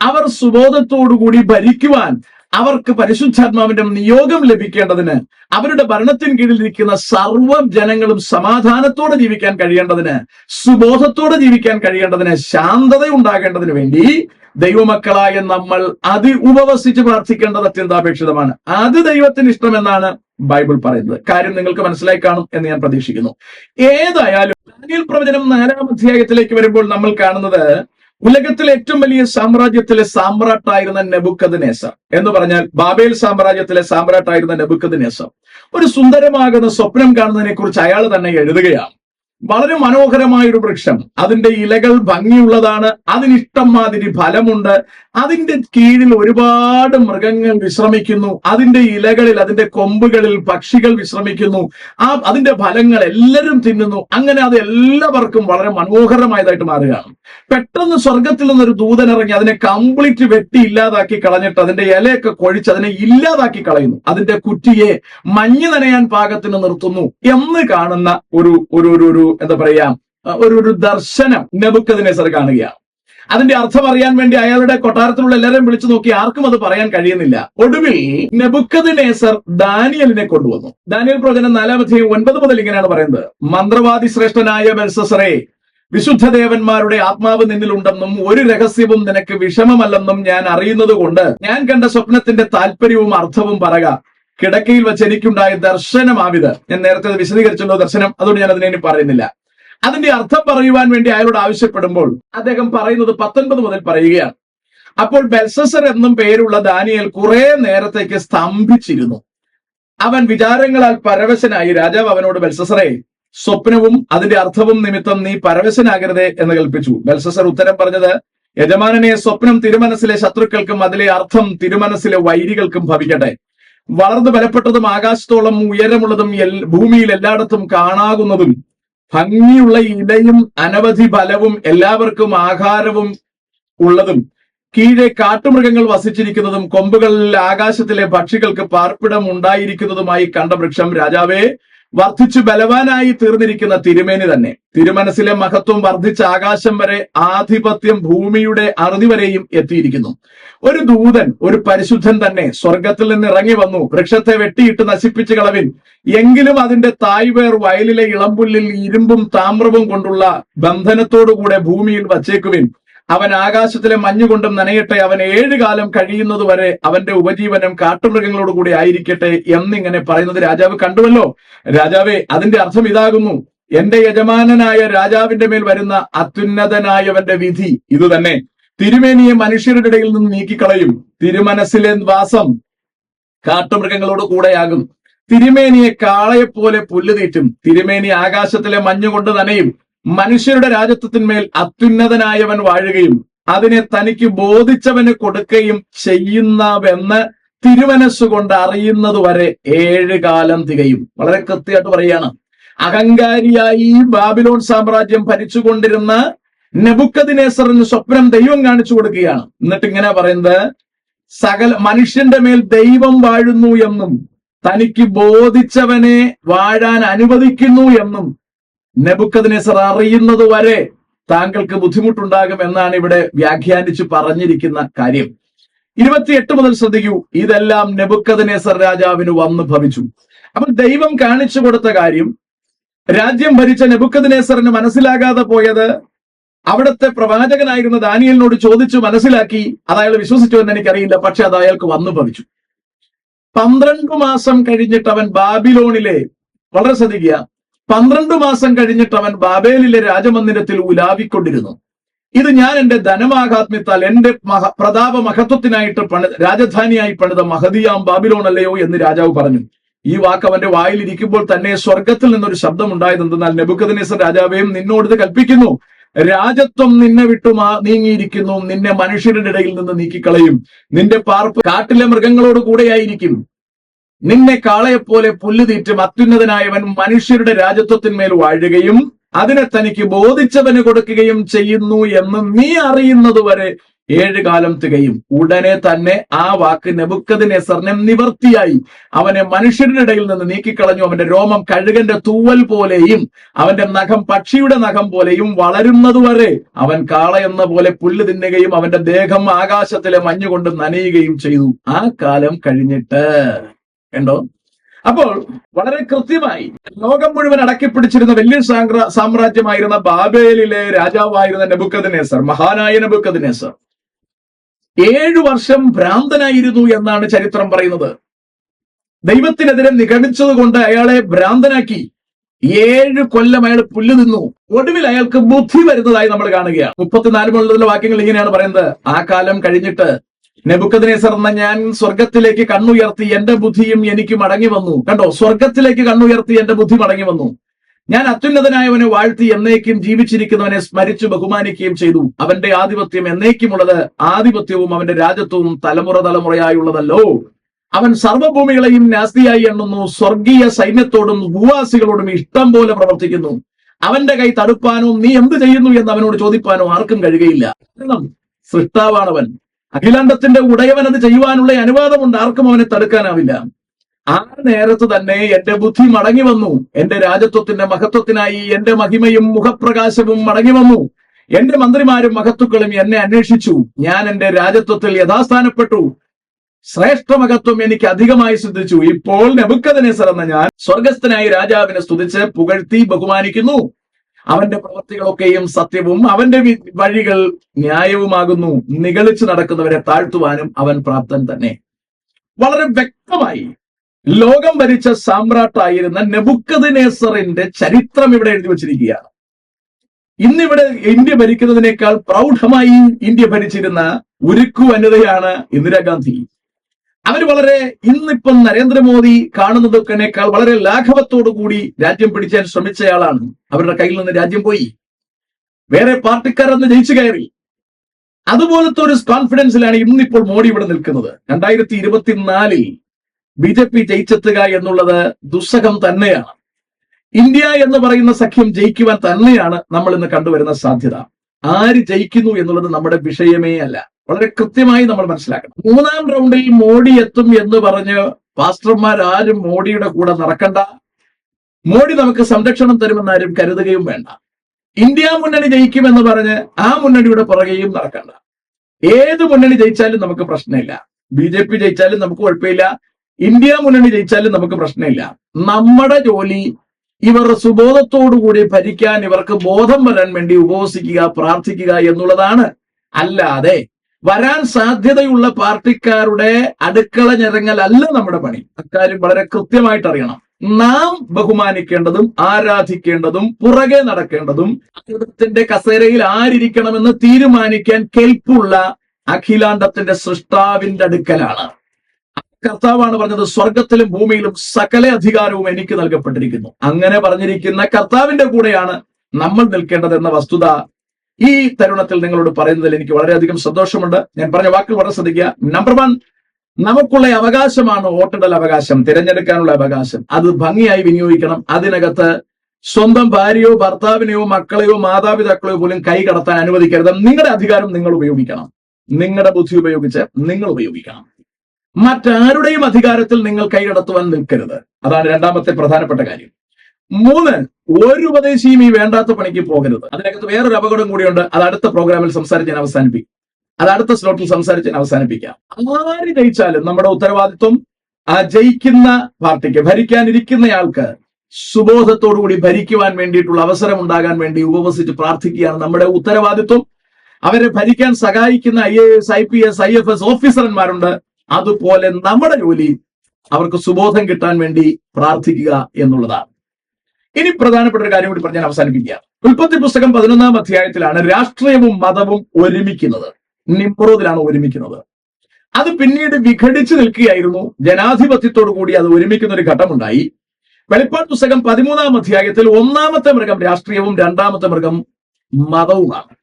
അവർ സുബോധത്തോടുകൂടി ഭരിക്കുവാൻ അവർക്ക് പരിശുദ്ധാത്മാവിന്റെ നിയോഗം ലഭിക്കേണ്ടതിന് അവരുടെ ഭരണത്തിന് കീഴിലിരിക്കുന്ന സർവ ജനങ്ങളും സമാധാനത്തോടെ ജീവിക്കാൻ കഴിയേണ്ടതിന് സുബോധത്തോടെ ജീവിക്കാൻ കഴിയേണ്ടതിന് ശാന്തത ഉണ്ടാകേണ്ടതിന് വേണ്ടി ദൈവമക്കളായ നമ്മൾ അതി ഉപവസിച്ച് പ്രാർത്ഥിക്കേണ്ടത് അത്യന്താപേക്ഷിതമാണ്. അത് ദൈവത്തിന് ഇഷ്ടമെന്നാണ് ബൈബിൾ പറയുന്നത്. കാര്യം നിങ്ങൾക്ക് മനസ്സിലായി കാണും എന്ന് ഞാൻ പ്രതീക്ഷിക്കുന്നു. ഏതായാലും പ്രവചനം നാലാം അധ്യായത്തിലേക്ക് വരുമ്പോൾ നമ്മൾ കാണുന്നത് ഉലകത്തിലെ ഏറ്റവും വലിയ സാമ്രാജ്യത്തിലെ സാമ്രാട്ടായിരുന്ന നെബുക്കത് നേസർ എന്ന് പറഞ്ഞാൽ ബാബേൽ സാമ്രാജ്യത്തിലെ സാമ്രാട്ടായിരുന്ന നെബുക്കത് നേസർ ഒരു സുന്ദരമാകുന്ന സ്വപ്നം കാണുന്നതിനെ കുറിച്ച് അയാൾ തന്നെ എഴുതുകയാണ്. വളരെ മനോഹരമായ ഒരു വൃക്ഷം. അതിന്റെ ഇലകൾ ഭംഗിയുള്ളതാണ്. അതിനിഷ്ടം മാതിരി ഫലമുണ്ട്. അതിന്റെ കീഴിൽ ഒരുപാട് മൃഗങ്ങൾ വിശ്രമിക്കുന്നു. അതിന്റെ ഇലകളിൽ അതിന്റെ കൊമ്പുകളിൽ പക്ഷികൾ വിശ്രമിക്കുന്നു. ആ അതിന്റെ ഫലങ്ങൾ എല്ലാവരും തിന്നുന്നു. അങ്ങനെ അത് എല്ലാവർക്കും വളരെ മനോഹരമായതായിട്ട് മാറുകയാണ് പെട്ടെന്ന് സ്വർഗത്തിൽ നിന്നൊരു ദൂതൻ ഇറങ്ങി അതിനെ കംപ്ലീറ്റ് വെട്ടി ഇല്ലാതാക്കി കളഞ്ഞിട്ട് അതിന്റെ ഇലയൊക്കെ കൊഴിച്ച് അതിനെ ഇല്ലാതാക്കി കളയുന്നു. അതിന്റെ കുറ്റിയെ മഞ്ഞ് നനയാൻ പാകത്തിന് നിർത്തുന്നു എന്ന് കാണുന്ന ഒരു ഒരു ഒരു എന്താ പറയാ ഒരു ഒരു ദർശനം നെബുക്കതിനെസർ കാണുകയാണ്. അതിന്റെ അർത്ഥം അറിയാൻ വേണ്ടി അയാളുടെ കൊട്ടാരത്തിലുള്ള എല്ലാവരും വിളിച്ചു നോക്കി ആർക്കും അത് പറയാൻ കഴിയുന്നില്ല. ഒടുവിൽ നെബുക്കതിനേസർ ദാനിയലിനെ കൊണ്ടുവന്നു. ദാനിയൽ പ്രവചനം നാലാമത്തെ ഒൻപത് മുതൽ ഇങ്ങനെയാണ് പറയുന്നത്. മന്ത്രവാദി ശ്രേഷ്ഠനായ ബെൽസസറെ വിശുദ്ധ ദേവന്മാരുടെ ആത്മാവ് നിന്നിലുണ്ടെന്നും ഒരു രഹസ്യവും നിനക്ക് വിഷമമല്ലെന്നും ഞാൻ അറിയുന്നത് കൊണ്ട് ഞാൻ കണ്ട സ്വപ്നത്തിന്റെ താല്പര്യവും അർത്ഥവും പറക. കിടക്കയിൽ വെച്ച് എനിക്കുണ്ടായ ദർശനമാവിത്. ഞാൻ നേരത്തെ വിശദീകരിച്ചല്ലോ ദർശനം. അതുകൊണ്ട് ഞാൻ അതിനെ പറയുന്നില്ല. അതിന്റെ അർത്ഥം പറയുവാൻ വേണ്ടി അയാളോട് ആവശ്യപ്പെടുമ്പോൾ അദ്ദേഹം പറയുന്നത് പത്തൊൻപത് മുതൽ പറയുകയാണ്. അപ്പോൾ ബെൽസസർ എന്നും പേരുള്ള ദാനിയൽ കുറെ നേരത്തേക്ക് സ്തംഭിച്ചിരുന്നു. അവൻ വിചാരങ്ങളാൽ പരവശനായി രാജാവ് അവനോട് ബെൽസസറെ സ്വപ്നവും അതിന്റെ അർത്ഥവും നിമിത്തം നീ പരവശനാകരുതേ എന്ന് കൽപ്പിച്ചു. ബെൽസസർ ഉത്തരം പറഞ്ഞത് യജമാനനെ സ്വപ്നം തിരുമനസ്സിലെ ശത്രുക്കൾക്കും അതിലെ അർത്ഥം തിരുമനസ്സിലെ വൈരികൾക്കും ഭവിക്കട്ടെ. വളർന്നു ബലപ്പെട്ടതും ആകാശത്തോളം ഉയരമുള്ളതും ഭൂമിയിൽ എല്ലായിടത്തും കാണാകുന്നതും ഭംഗിയുള്ള ഇലയും അനവധി ഫലവും എല്ലാവർക്കും ആഹാരവും ഉള്ളതും കീഴെ കാട്ടുമൃഗങ്ങൾ വസിച്ചിരിക്കുന്നതും കൊമ്പുകളിൽ ആകാശത്തിലെ പക്ഷികൾക്ക് പാർപ്പിടം ഉണ്ടായിരിക്കുന്നതുമായി കണ്ട വൃക്ഷം രാജാവേ വർദ്ധിച്ചു ബലവാനായി തീർന്നിരിക്കുന്ന തിരുമേനി തന്നെ. തിരുമനസിലെ മഹത്വം വർദ്ധിച്ച ആകാശം വരെ ആധിപത്യം ഭൂമിയുടെ അറുതി വരെയും എത്തിയിരിക്കുന്നു. ഒരു ദൂതൻ ഒരു പരിശുദ്ധൻ തന്നെ സ്വർഗത്തിൽ നിന്ന് ഇറങ്ങി വന്നു വൃക്ഷത്തെ വെട്ടിയിട്ട് നശിപ്പിച്ചു കളവിൻ. എങ്കിലും അതിന്റെ തായ്വേർ വയലിലെ ഇളമ്പുല്ലിൽ ഇരുമ്പും താമ്രവും കൊണ്ടുള്ള ബന്ധനത്തോടുകൂടെ ഭൂമിയിൽ വച്ചേക്കുവിൻ. അവൻ ആകാശത്തിലെ മഞ്ഞുകൊണ്ടും നനയട്ടെ അവൻ ഏഴ് കാലം കഴിയുന്നത് വരെ അവന്റെ ഉപജീവനം കാട്ടുമൃഗങ്ങളോട് കൂടി ആയിരിക്കട്ടെ എന്നിങ്ങനെ പറയുന്നത് രാജാവ് കണ്ടുവല്ലോ. രാജാവേ അതിന്റെ അർത്ഥം ഇതാകുന്നു. എന്റെ യജമാനനായ രാജാവിന്റെ മേൽ വരുന്ന അത്യുന്നതനായവന്റെ വിധി ഇത് തന്നെ തിരുമേനിയെ മനുഷ്യരുടെ ഇടയിൽ നിന്ന് നീക്കിക്കളയും. തിരുമനസിലെ വാസം കാട്ടുമൃഗങ്ങളോട് കൂടെയാകും. തിരുമേനിയെ കാളയെപ്പോലെ പുല്ല് തീറ്റും. തിരുമേനി ആകാശത്തിലെ മഞ്ഞുകൊണ്ട് നനയും. മനുഷ്യരുടെ രാജ്യത്വത്തിന്മേൽ അത്യുന്നതനായവൻ വാഴുകയും അതിനെ തനിക്ക് ബോധിച്ചവന് കൊടുക്കുകയും ചെയ്യുന്നവെന്ന് തിരുമനസ്സുകൊണ്ട് അറിയുന്നത് വരെ ഏഴ് കാലം തികയും. വളരെ കൃത്യമായിട്ട് പറയാണ് അഹങ്കാരിയായി ബാബിലോൺ സാമ്രാജ്യം ഭരിച്ചുകൊണ്ടിരുന്ന നെബുക്കദിനേസറിന് സ്വപ്നം ദൈവം കാണിച്ചു കൊടുക്കുകയാണ്. എന്നിട്ട് ഇങ്ങനെ പറയുന്നത്. സകല മനുഷ്യന്റെ മേൽ ദൈവം വാഴുന്നു എന്നും തനിക്ക് ബോധിച്ചവനെ വാഴാൻ അനുവദിക്കുന്നു എന്നും നെബുക്കദിനേസർ അറിയുന്നത് വരെ താങ്കൾക്ക് ബുദ്ധിമുട്ടുണ്ടാകും എന്നാണ് ഇവിടെ വ്യാഖ്യാനിച്ച് പറഞ്ഞിരിക്കുന്ന കാര്യം. ഇരുപത്തിയെട്ട് മുതൽ ശ്രദ്ധിക്കൂ ഇതെല്ലാം നെബുക്കദിനേസർ രാജാവിന് വന്നു ഭവിച്ചു. അപ്പൊ ദൈവം കാണിച്ചു കൊടുത്ത കാര്യം രാജ്യം ഭരിച്ച നെബുക്കദിനേസറിന് മനസ്സിലാകാതെ പോയത് അവിടുത്തെ പ്രവാചകനായിരുന്ന ദാനിയലിനോട് ചോദിച്ചു മനസ്സിലാക്കി അത് അയാൾ വിശ്വസിച്ചു എന്ന് എനിക്കറിയില്ല പക്ഷെ അത് അയാൾക്ക് വന്നു ഭവിച്ചു. പന്ത്രണ്ട് മാസം കഴിഞ്ഞിട്ട് അവൻ ബാബിലോണിലെ വളരെ ശ്രദ്ധിക്കുക പന്ത്രണ്ട് മാസം കഴിഞ്ഞിട്ട് അവൻ ബാബേലിലെ രാജമന്ദിരത്തിൽ ഉലാവിക്കൊണ്ടിരുന്നു. ഇത് ഞാൻ എന്റെ ധനമാഹാത്മ്യത്താൽ എന്റെ മഹ പ്രതാപ മഹത്വത്തിനായിട്ട് പണി രാജധാനിയായി പണിത മഹദിയാം ബാബിലോൺ അല്ലയോ എന്ന് രാജാവ് പറഞ്ഞു. ഈ വാക്ക് അവന്റെ വായിൽ ഇരിക്കുമ്പോൾ തന്നെ സ്വർഗത്തിൽ നിന്നൊരു ശബ്ദം ഉണ്ടായത് എന്തെന്നാൽ നെബുക്കദിനേസർ രാജാവേയും നിന്നോട് ഇത് കൽപ്പിക്കുന്നു. രാജത്വം നിന്നെ വിട്ടു നീങ്ങിയിരിക്കുന്നു. നിന്നെ മനുഷ്യരുടെ ഇടയിൽ നിന്ന് നീക്കിക്കളയും. നിന്റെ പാർപ്പ് കാട്ടിലെ മൃഗങ്ങളോട് കൂടെയായിരിക്കും. നിന്നെ കാളയെപ്പോലെ പുല്ലുതീറ്റും അത്യുന്നതനായവൻ മനുഷ്യരുടെ രാജ്യത്വത്തിന്മേൽ വാഴുകയും അതിനെ തനിക്ക് ബോധിച്ചവന് കൊടുക്കുകയും ചെയ്യുന്നു എന്ന് നീ അറിയുന്നത് വരെ ഏഴ് കാലം തികയും. ഉടനെ തന്നെ ആ വാക്ക് നെബുക്കദിനെസറിനെ നിവർത്തിയായി. അവനെ മനുഷ്യരുടെ ഇടയിൽ നിന്ന് നീക്കിക്കളഞ്ഞു. അവന്റെ രോമം കഴുകന്റെ തൂവൽ പോലെയും അവന്റെ നഖം പക്ഷിയുടെ നഖം പോലെയും വളരുന്നതുവരെ അവൻ കാളയെന്ന പോലെ പുല്ല് തിന്നുകയും അവന്റെ ദേഹം ആകാശത്തിലെ മഞ്ഞുകൊണ്ട് നനയുകയും ചെയ്തു. ആ കാലം കഴിഞ്ഞിട്ട് കണ്ടോ അപ്പോൾ വളരെ കൃത്യമായി ലോകം മുഴുവൻ അടക്കിപ്പിടിച്ചിരുന്ന വലിയ സാമ്ര സാമ്രാജ്യമായിരുന്ന ബാബേലിലെ രാജാവായിരുന്ന നെബുക്കദിനേസർ മഹാനായ നെബുക്കദിനേസർ ഏഴു വർഷം ഭ്രാന്തനായിരുന്നു എന്നാണ് ചരിത്രം പറയുന്നത്. ദൈവത്തിനെതിരെ നിഗണിച്ചത് കൊണ്ട് അയാളെ ഭ്രാന്തനാക്കി. ഏഴ് കൊല്ലം അയാൾ പുല്ല് നിന്നു ഒടുവിൽ അയാൾക്ക് ബുദ്ധി വരുന്നതായി നമ്മൾ കാണുകയാണ്. മുപ്പത്തിനാല് മുതലുള്ള വാക്യങ്ങൾ ഇങ്ങനെയാണ് പറയുന്നത്. ആ കാലം കഴിഞ്ഞിട്ട് നെബുക്കദിനേസർ എന്ന ഞാൻ സ്വർഗത്തിലേക്ക് കണ്ണുയർത്തി എന്റെ ബുദ്ധിയും എനിക്ക് മടങ്ങി വന്നു. കണ്ടോ? സ്വർഗത്തിലേക്ക് കണ്ണുയർത്തി എന്റെ ബുദ്ധി മടങ്ങി വന്നു. ഞാൻ അത്യുന്നതനായവനെ വാഴ്ത്തി എന്നേക്കും ജീവിച്ചിരിക്കുന്നവനെ സ്മരിച്ചു ബഹുമാനിക്കുകയും ചെയ്തു. അവന്റെ ആധിപത്യം എന്നേക്കുമുള്ളത് ആധിപത്യവും അവന്റെ രാജ്യത്വവും തലമുറ തലമുറയായുള്ളതല്ലോ. അവൻ സർവഭൂമികളെയും നാസ്തിയായി എണ്ണുന്നു. സ്വർഗീയ സൈന്യത്തോടും ഭൂവാസികളോടും ഇഷ്ടം പോലെ പ്രവർത്തിക്കുന്നു. അവന്റെ കൈ തടുപ്പാനോ നീ എന്ത് ചെയ്യുന്നു എന്ന് അവനോട് ചോദിപ്പാനോ ആർക്കും കഴിയുകയില്ല. സൃഷ്ടാവാണവൻ. അഖിലാണ്ടത്തിന്റെ ഉടയവൻ അത് ചെയ്യുവാനുള്ള അനുവാദമുണ്ട്. ആർക്കും അവനെ തടുക്കാനാവില്ല. ആ നേരത്ത് തന്നെ എന്റെ ബുദ്ധി മടങ്ങി വന്നു. എന്റെ രാജത്വത്തിന്റെ മഹത്വത്തിനായി എന്റെ മഹിമയും മുഖപ്രകാശവും മടങ്ങി വന്നു. എന്റെ മന്ത്രിമാരും മഹത്തുക്കളും എന്നെ അന്വേഷിച്ചു. ഞാൻ എന്റെ രാജത്വത്തിൽ യഥാസ്ഥാനപ്പെട്ടു. ശ്രേഷ്ഠ മഹത്വം എനിക്ക് അധികമായി സിദ്ധിച്ചു. ഇപ്പോൾ നെബുക്കതിനെ സറന്ന ഞാൻ സ്വർഗസ്ഥനായി രാജാവിനെ സ്തുതിച്ച് പുകഴ്ത്തി ബഹുമാനിക്കുന്നു. അവന്റെ പ്രവൃത്തികളൊക്കെയും സത്യവും അവന്റെ വഴികൾ ന്യായവുമാകുന്നു. നിഗളിച്ചു നടക്കുന്നവരെ താഴ്ത്തുവാനും അവൻ പ്രാപ്തൻ തന്നെ. വളരെ വ്യക്തമായി ലോകം ഭരിച്ച സാമ്രാട്ടായിരുന്ന നെബുക്കദിനേസറിന്റെ ചരിത്രം ഇവിടെ എഴുതി വച്ചിരിക്കുകയാണ്. ഇന്നിവിടെ ഇന്ത്യ ഭരിക്കുന്നതിനേക്കാൾ പ്രൗഢമായി ഇന്ത്യ ഭരിച്ചിരുന്ന ഉരുക്കു വനിതയാണ് ഇന്ദിരാഗാന്ധി. അവർ വളരെ ഇന്നിപ്പം നരേന്ദ്രമോദി കാണുന്നതൊക്കെക്കാൾ വളരെ ലാഘവത്തോടു കൂടി രാജ്യം പിടിക്കാൻ ശ്രമിച്ചയാളാണ്. അവരുടെ കയ്യിൽ നിന്ന് രാജ്യം പോയി. വേറെ പാർട്ടിക്കാരെന്ന് ജയിച്ചു കയറി. അതുപോലത്തെ ഒരു കോൺഫിഡൻസിലാണ് ഇന്നിപ്പോൾ മോഡി ഇവിടെ നിൽക്കുന്നത്. രണ്ടായിരത്തി ഇരുപത്തിനാലിൽ ബി ജെ പി ജയിച്ചെത്തുക എന്നുള്ളത് ദുസ്സഹം തന്നെയാണ്. ഇന്ത്യ എന്ന് പറയുന്ന സഖ്യം ജയിക്കുവാൻ തന്നെയാണ് നമ്മൾ ഇന്ന് കണ്ടുവരുന്ന സാധ്യത. ആര് ജയിക്കുന്നു എന്നുള്ളത് നമ്മുടെ വിഷയമേ അല്ല. വളരെ കൃത്യമായി നമ്മൾ മനസ്സിലാക്കണം. മൂന്നാം റൗണ്ടിൽ മോഡി എത്തും എന്ന് പറഞ്ഞ് പാസ്റ്റർമാർ ആരും മോഡിയുടെ കൂടെ നടക്കണ്ട. മോഡി നമുക്ക് സംരക്ഷണം തരുമെന്ന് ആരും കരുതുകയും വേണ്ട. ഇന്ത്യ മുന്നണി ജയിക്കുമെന്ന് പറഞ്ഞ് ആ മുന്നണിയുടെ പുറകെയും നടക്കണ്ട. ഏത് മുന്നണി ജയിച്ചാലും നമുക്ക് പ്രശ്നമില്ല. ബി ജെ പി ജയിച്ചാലും നമുക്ക് കുഴപ്പമില്ല. ഇന്ത്യ മുന്നണി ജയിച്ചാലും നമുക്ക് പ്രശ്നമില്ല. നമ്മുടെ ജോലി ഇവർ സുബോധത്തോടുകൂടി ഭരിക്കാൻ ഇവർക്ക് ബോധം വരാൻ വേണ്ടി ഉപവസിക്കുക പ്രാർത്ഥിക്കുക എന്നുള്ളതാണ്. അല്ലാതെ വരാൻ സാധ്യതയുള്ള പാർട്ടിക്കാരുടെ അടുക്കള ഞെരങ്ങലല്ല നമ്മുടെ പണി. അക്കാര്യം വളരെ കൃത്യമായിട്ട് അറിയണം നാം ബഹുമാനിക്കേണ്ടതും ആരാധിക്കേണ്ടതും പുറകെ നടക്കേണ്ടതും അഖിലത്തിന്റെ കസേരയിൽ ആരിരിക്കണമെന്ന് തീരുമാനിക്കാൻ കെൽപ്പുള്ള അഖിലാണ്ടത്തിന്റെ സൃഷ്ടാവിന്റെ അടുക്കലാണ്. കർത്താവാണ് പറഞ്ഞത് സ്വർഗത്തിലും ഭൂമിയിലും സകല അധികാരവും എനിക്ക് നൽകപ്പെട്ടിരിക്കുന്നു. അങ്ങനെ പറഞ്ഞിരിക്കുന്ന കർത്താവിന്റെ കൂടെയാണ് നമ്മൾ നിൽക്കേണ്ടതെന്ന വസ്തുത ഈ തരുണത്തിൽ നിങ്ങളോട് പറയുന്നതിൽ എനിക്ക് വളരെയധികം സന്തോഷമുണ്ട്. ഞാൻ പറഞ്ഞ വാക്കുകൾ വളരെ ശ്രദ്ധിക്കുക. നമ്പർ വൺ നമുക്കുള്ള അവകാശമാണ് വോട്ടിടൽ അവകാശം തിരഞ്ഞെടുക്കാനുള്ള അവകാശം. അത് ഭംഗിയായി വിനിയോഗിക്കണം. അതിനകത്ത് സ്വന്തം ഭാര്യയോ ഭർത്താവിനെയോ മക്കളെയോ മാതാപിതാക്കളെയോ പോലും കൈ കടത്താൻ അനുവദിക്കരുത്. നിങ്ങളുടെ അധികാരം നിങ്ങൾ ഉപയോഗിക്കണം. നിങ്ങളുടെ ബുദ്ധി ഉപയോഗിച്ച് നിങ്ങൾ ഉപയോഗിക്കണം. മറ്റാരുടെയും അധികാരത്തിൽ നിങ്ങൾ കൈ കടത്തുവാൻ നിൽക്കരുത്. അതാണ് രണ്ടാമത്തെ പ്രധാനപ്പെട്ട കാര്യം. മൂന്ന് ഒരു ഉപദേശിയും ഈ വേണ്ടാത്ത പണിക്ക് പോകരുത്. അതിനകത്ത് വേറൊരു അപകടം കൂടിയുണ്ട്. അത് അടുത്ത പ്രോഗ്രാമിൽ സംസാരിച്ച് ഞാൻ അവസാനിപ്പിക്കും. അത് അടുത്ത സ്ലോട്ടിൽ സംസാരിച്ച് ഞാൻ അവസാനിപ്പിക്കാം. ആര് ജയിച്ചാലും നമ്മുടെ ഉത്തരവാദിത്വം ആ ജയിക്കുന്ന പാർട്ടിക്ക് ഭരിക്കാനിരിക്കുന്നയാൾക്ക് സുബോധത്തോടുകൂടി ഭരിക്കുവാൻ വേണ്ടിയിട്ടുള്ള അവസരം ഉണ്ടാകാൻ വേണ്ടി ഉപവസിച്ച് പ്രാർത്ഥിക്കുകയാണ് നമ്മുടെ ഉത്തരവാദിത്വം. അവരെ ഭരിക്കാൻ സഹായിക്കുന്ന I A S I P S I F S ഓഫീസർമാരുണ്ട് അതുപോലെ നമ്മുടെ ജോലി അവർക്ക് സുബോധം കിട്ടാൻ വേണ്ടി പ്രാർത്ഥിക്കുക എന്നുള്ളതാണ്. ഇനി പ്രധാനപ്പെട്ട ഒരു കാര്യം കൂടി പറഞ്ഞാൽ അവസാനിപ്പിക്കുക. ഉൽപ്പത്തി പുസ്തകം പതിനൊന്നാം അധ്യായത്തിലാണ് രാഷ്ട്രീയവും മതവും ഒരുമിക്കുന്നത്. നിമ്രോദിലാണ് ഒരുമിക്കുന്നത്. അത് പിന്നീട് വിഘടിച്ചു നിൽക്കുകയായിരുന്നു. ജനാധിപത്യത്തോടു കൂടി അത് ഒരുമിക്കുന്ന ഒരു ഘട്ടമുണ്ടായി. വെളിപ്പാട് പുസ്തകം പതിമൂന്നാം അധ്യായത്തിൽ ഒന്നാമത്തെ മൃഗം രാഷ്ട്രീയവും രണ്ടാമത്തെ മൃഗം മതവുമാണ്.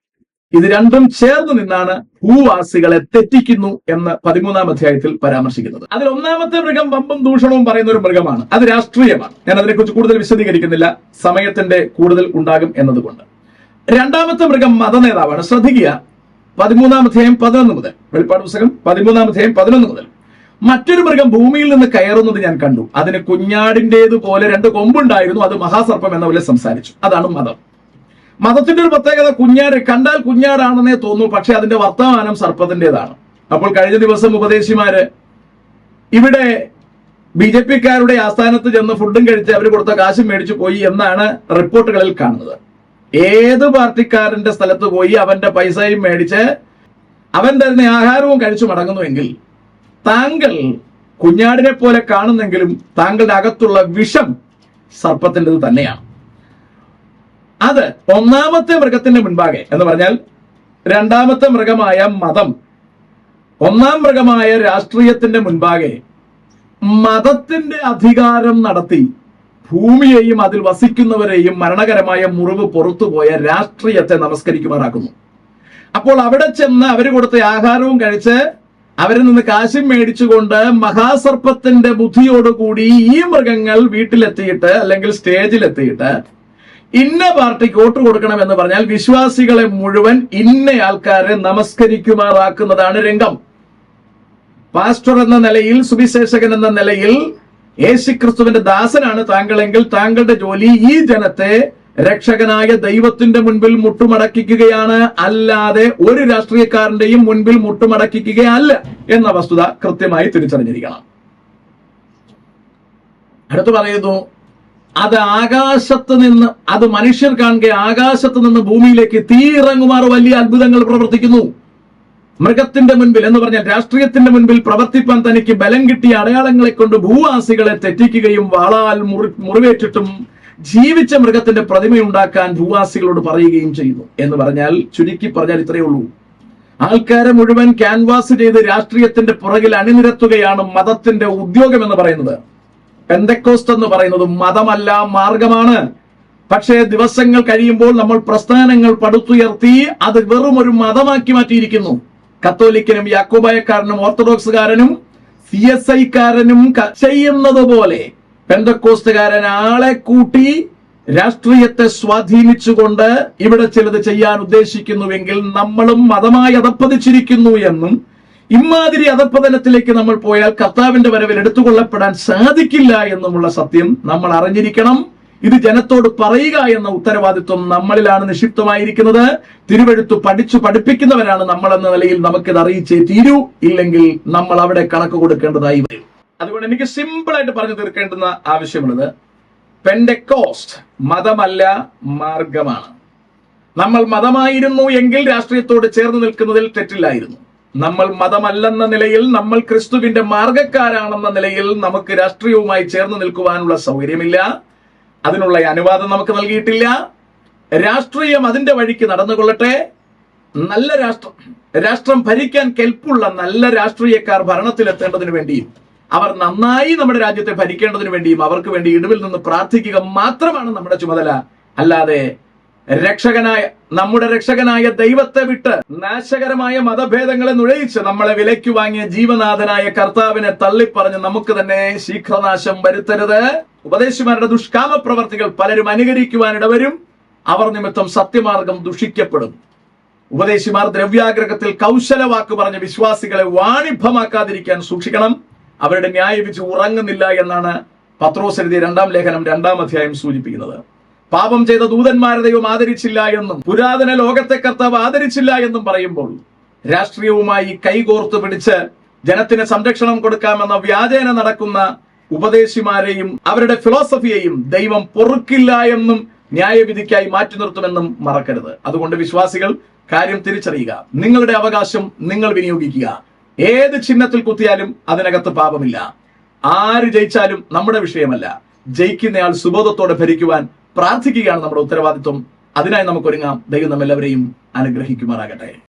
ഇത് രണ്ടും ചേർന്ന് നിന്നാണ് ഭൂവാസികളെ തെറ്റിക്കുന്നു എന്ന് പതിമൂന്നാം അധ്യായത്തിൽ പരാമർശിക്കുന്നത്. അതിൽ ഒന്നാമത്തെ മൃഗം വമ്പും ദൂഷണവും പറയുന്ന ഒരു മൃഗമാണ്. അത് രാഷ്ട്രീയമാണ്. ഞാൻ അതിനെക്കുറിച്ച് കൂടുതൽ വിശദീകരിക്കുന്നില്ല. സമയത്തിന്റെ കൂടുതൽ ഉണ്ടാകും എന്നതുകൊണ്ട്. രണ്ടാമത്തെ മൃഗം മതനേതാവാണ്. ശ്രദ്ധിക്കുക. പതിമൂന്നാം അധ്യായം പതിനൊന്ന് മുതൽ. വെളിപ്പാട് പുസ്തകം പതിമൂന്നാം അധ്യായം പതിനൊന്ന് മുതൽ. മറ്റൊരു മൃഗം ഭൂമിയിൽ നിന്ന് കയറുന്നത് ഞാൻ കണ്ടു. അതിന് കുഞ്ഞാടിന്റേതുപോലെ രണ്ട് കൊമ്പുണ്ടായിരുന്നു. അത് മഹാസർപ്പം എന്ന പോലെ സംസാരിച്ചു. അതാണ് മതം. മതത്തിന്റെ ഒരു പ്രത്യേകത കുഞ്ഞാട് കണ്ടാൽ കുഞ്ഞാടാണെന്നേ തോന്നൂ പക്ഷെ അതിന്റെ വർത്തമാനം സർപ്പത്തിന്റെതാണ് അപ്പോൾ കഴിഞ്ഞ ദിവസം ഉപദേശിമാര് ഇവിടെ ബി ജെ പിക്കാരുടെ ആസ്ഥാനത്ത് ചെന്ന് ഫുഡും കഴിച്ച് അവർ കൊടുത്ത കാശും മേടിച്ചു പോയി എന്നാണ് റിപ്പോർട്ടുകളിൽ കാണുന്നത്. ഏത് പാർട്ടിക്കാരന്റെ സ്ഥലത്ത് പോയി അവന്റെ പൈസയും മേടിച്ച് അവൻ തന്നെ ആഹാരവും കഴിച്ചു മടങ്ങുന്നുവെങ്കിൽ താങ്കൾ കുഞ്ഞാടിനെ പോലെ കാണുന്നെങ്കിലും താങ്കളുടെ അകത്തുള്ള വിഷം സർപ്പത്തിന്റെത് തന്നെയാണ്. അത് ഒന്നാമത്തെ മൃഗത്തിന്റെ മുൻപാകെ എന്ന് പറഞ്ഞാൽ രണ്ടാമത്തെ മൃഗമായ മതം. ഒന്നാം മൃഗമായ രാഷ്ട്രീയത്തിന്റെ മുൻപാകെ മതത്തിന്റെ അധികാരം നടത്തി ഭൂമിയെയും അതിൽ വസിക്കുന്നവരെയും മരണകരമായ മുറിവ് പുറത്തുപോയ രാഷ്ട്രീയത്തെ നമസ്കരിക്കുമാറാക്കുന്നു. അപ്പോൾ അവിടെ ചെന്ന് അവർ കൊടുത്ത ആഹാരവും കഴിച്ച് അവരിൽ നിന്ന് കാശും മേടിച്ചുകൊണ്ട് മഹാസർപ്പത്തിന്റെ ബുദ്ധിയോടുകൂടി ഈ മൃഗങ്ങൾ വീട്ടിലെത്തിയിട്ട് അല്ലെങ്കിൽ സ്റ്റേജിലെത്തിയിട്ട് ഇന്ന പാർട്ടിക്ക് വോട്ട് കൊടുക്കണം എന്ന് പറഞ്ഞാൽ വിശ്വാസികളെ മുഴുവൻ ഇന്ന ആൾക്കാരെ നമസ്കരിക്കുമാറാക്കുന്നതാണ് രംഗം. പാസ്റ്റർ എന്ന നിലയിൽ സുവിശേഷകൻ എന്ന നിലയിൽ യേശുക്രിസ്തുവിന്റെ ദാസനാണ് താങ്കളെങ്കിൽ താങ്കളുടെ ജോലി ഈ ജനത്തെ രക്ഷകനായ ദൈവത്തിന്റെ മുൻപിൽ മുട്ടുമടക്കിക്കുകയാണ്. അല്ലാതെ ഒരു രാഷ്ട്രീയക്കാരന്റെയും മുൻപിൽ മുട്ടുമടക്കിക്കുകയല്ല എന്ന വസ്തുത കൃത്യമായി തിരിച്ചറിഞ്ഞിരിക്കണം. അടുത്ത് പറയുന്നു അത് ആകാശത്ത് നിന്ന് അത് മനുഷ്യർ കാണുക ആകാശത്ത് നിന്ന് ഭൂമിയിലേക്ക് തീയിറങ്ങുമാർ വലിയ അത്ഭുതങ്ങൾ പ്രവർത്തിക്കുന്നു. മൃഗത്തിന്റെ മുൻപിൽ എന്ന് പറഞ്ഞാൽ രാഷ്ട്രീയത്തിന്റെ മുൻപിൽ പ്രവർത്തിപ്പാൻ തനിക്ക് ബലം കിട്ടിയ അടയാളങ്ങളെ കൊണ്ട് ഭൂവാസികളെ തെറ്റിക്കുകയും വാളാൽ മുറി മുറിവേറ്റിട്ടും ജീവിച്ച മൃഗത്തിന്റെ പ്രതിമയുണ്ടാക്കാൻ ഭൂവാസികളോട് പറയുകയും ചെയ്യുന്നു എന്ന് പറഞ്ഞാൽ ചുരുക്കി പറഞ്ഞാൽ ഇത്രയേ ഉള്ളൂ. ആൾക്കാരെ മുഴുവൻ ക്യാൻവാസ് ചെയ്ത് രാഷ്ട്രീയത്തിന്റെ പുറകിൽ അണിനിരത്തുകയാണ് മതത്തിന്റെ ഉദ്യോഗം എന്ന് പറയുന്നത്. പെന്തക്കോസ്റ്റ് എന്ന് പറയുന്നത് മതമല്ല മാർഗമാണ്. പക്ഷേ ദിവസങ്ങൾ കഴിയുമ്പോൾ നമ്മൾ പ്രസ്ഥാനങ്ങൾ പടുത്തുയർത്തി അത് വെറും ഒരു മതമാക്കി മാറ്റിയിരിക്കുന്നു. കത്തോലിക്കനും യാക്കോബായക്കാരനും ഓർത്തഡോക്സുകാരനും സി എസ് ഐക്കാരനും ചെയ്യുന്നത് പോലെ പെന്തക്കോസ്റ്റുകാരൻ ആളെ കൂട്ടി രാഷ്ട്രീയത്തെ സ്വാധീനിച്ചുകൊണ്ട് ഇവിടെ ചിലത് ചെയ്യാൻ ഉദ്ദേശിക്കുന്നുവെങ്കിൽ നമ്മളും മതമായി അതപ്പതിച്ചിരിക്കുന്നു എന്നും ഇമാതിരി അധപ്പതനത്തിലേക്ക് നമ്മൾ പോയാൽ കർത്താവിന്റെ വരവിൽ എടുത്തുകൊള്ളപ്പെടാൻ സാധിക്കില്ല എന്നുമുള്ള സത്യം നമ്മൾ അറിഞ്ഞിരിക്കണം. ഇത് ജനത്തോട് പറയുക എന്ന ഉത്തരവാദിത്വം നമ്മളിലാണ് നിക്ഷിപ്തമായിരിക്കുന്നത്. തിരുവെഴുത്തു പഠിച്ചു പഠിപ്പിക്കുന്നവരാണ് നമ്മൾ എന്ന നിലയിൽ നമുക്കിത് അറിയിച്ചേ തീരൂ. ഇല്ലെങ്കിൽ നമ്മൾ അവിടെ കണക്ക് കൊടുക്കേണ്ടതായി വരും. അതുകൊണ്ട് എനിക്ക് സിമ്പിൾ ആയിട്ട് പറഞ്ഞു തീർക്കേണ്ടുന്ന ആവശ്യമുള്ളത് പെൻഡെക്കോസ്റ്റ് മതമല്ല മാർഗമാണ്. നമ്മൾ മതമായിരുന്നു എങ്കിൽ രാഷ്ട്രീയത്തോട് ചേർന്ന് നിൽക്കുന്നതിൽ തെറ്റില്ലായിരുന്നു. നമ്മൾ മതമല്ലെന്ന നിലയിൽ നമ്മൾ ക്രിസ്തുവിന്റെ മാർഗക്കാരാണെന്ന നിലയിൽ നമുക്ക് രാഷ്ട്രീയവുമായി ചേർന്ന് നിൽക്കുവാനുള്ള സൗകര്യമില്ല. അതിനുള്ള അനുവാദം നമുക്ക് നൽകിയിട്ടില്ല. രാഷ്ട്രീയം അതിന്റെ വഴിക്ക് നടന്നുകൊള്ളട്ടെ. നല്ല രാഷ്ട്രം രാഷ്ട്രം ഭരിക്കാൻ കെൽപ്പുള്ള നല്ല രാഷ്ട്രീയക്കാർ ഭരണത്തിലെത്തേണ്ടതിന് വേണ്ടിയും അവർ നന്നായി നമ്മുടെ രാജ്യത്തെ ഭരിക്കേണ്ടതിന് വേണ്ടിയും അവർക്ക് വേണ്ടി ഇടിവിൽ നിന്ന് പ്രാർത്ഥിക്കുക മാത്രമാണ് നമ്മുടെ ചുമതല. അല്ലാതെ രക്ഷകനായ നമ്മുടെ രക്ഷകനായ ദൈവത്തെ വിട്ട് നാശകരമായ മതഭേദങ്ങളെ നുഴയിച്ച് നമ്മളെ വിലയ്ക്ക് വാങ്ങിയ ജീവനാഥനായ കർത്താവിനെ തള്ളിപ്പറഞ്ഞ് നമുക്ക് തന്നെ ശീഘ്രനാശം വരുത്തരുത്. ഉപദേശിമാരുടെ ദുഷ്കാമ പ്രവർത്തികൾ പലരും അനുകരിക്കുവാനിടവരും അവർ നിമിത്തം സത്യമാർഗം ദുഷിക്കപ്പെടും. ഉപദേശിമാർ ദ്രവ്യാഗ്രഹത്തിൽ കൗശല വാക്ക് പറഞ്ഞ വിശ്വാസികളെ വാണിഭമാക്കാതിരിക്കാൻ സൂക്ഷിക്കണം. അവരുടെ ന്യായവിധി ഉറങ്ങുന്നില്ല എന്നാണ് പത്രോസ് രണ്ടാം ലേഖനം രണ്ടാം അധ്യായം സൂചിപ്പിക്കുന്നത്. പാപം ചെയ്ത ദൂതന്മാരെ ദൈവം ആദരിച്ചില്ല എന്നും പുരാതന ലോകത്തെ കർത്താവ് ആദരിച്ചില്ല എന്നും പറയുമ്പോൾ രാഷ്ട്രീയവുമായി കൈകോർത്ത് പിടിച്ച് ജനത്തിന് സംരക്ഷണം കൊടുക്കാമെന്ന വ്യാജേന നടക്കുന്ന ഉപദേശിമാരെയും അവരുടെ ഫിലോസഫിയെയും ദൈവം പൊറുക്കില്ല എന്നും ന്യായവിധിക്കായി മാറ്റി നിർത്തുമെന്നും മറക്കരുത്. അതുകൊണ്ട് വിശ്വാസികൾ കാര്യം തിരിച്ചറിയുക. നിങ്ങളുടെ അവകാശം നിങ്ങൾ വിനിയോഗിക്കുക. ഏത് ചിഹ്നത്തിൽ കുത്തിയാലും അതിനകത്ത് പാപമില്ല. ആര് ജയിച്ചാലും നമ്മുടെ വിഷയമല്ല. ജയിക്കുന്നയാൾ സുബോധത്തോടെ ഭരിക്കുവാൻ പ്രാർത്ഥിക്കുകയാണ് നമ്മുടെ ഉത്തരവാദിത്വം. അതിനായി നമുക്ക് ഒരുങ്ങാം ദൈവം നമ്മെല്ലാവരെയും അനുഗ്രഹിക്കുമാറാകട്ടെ.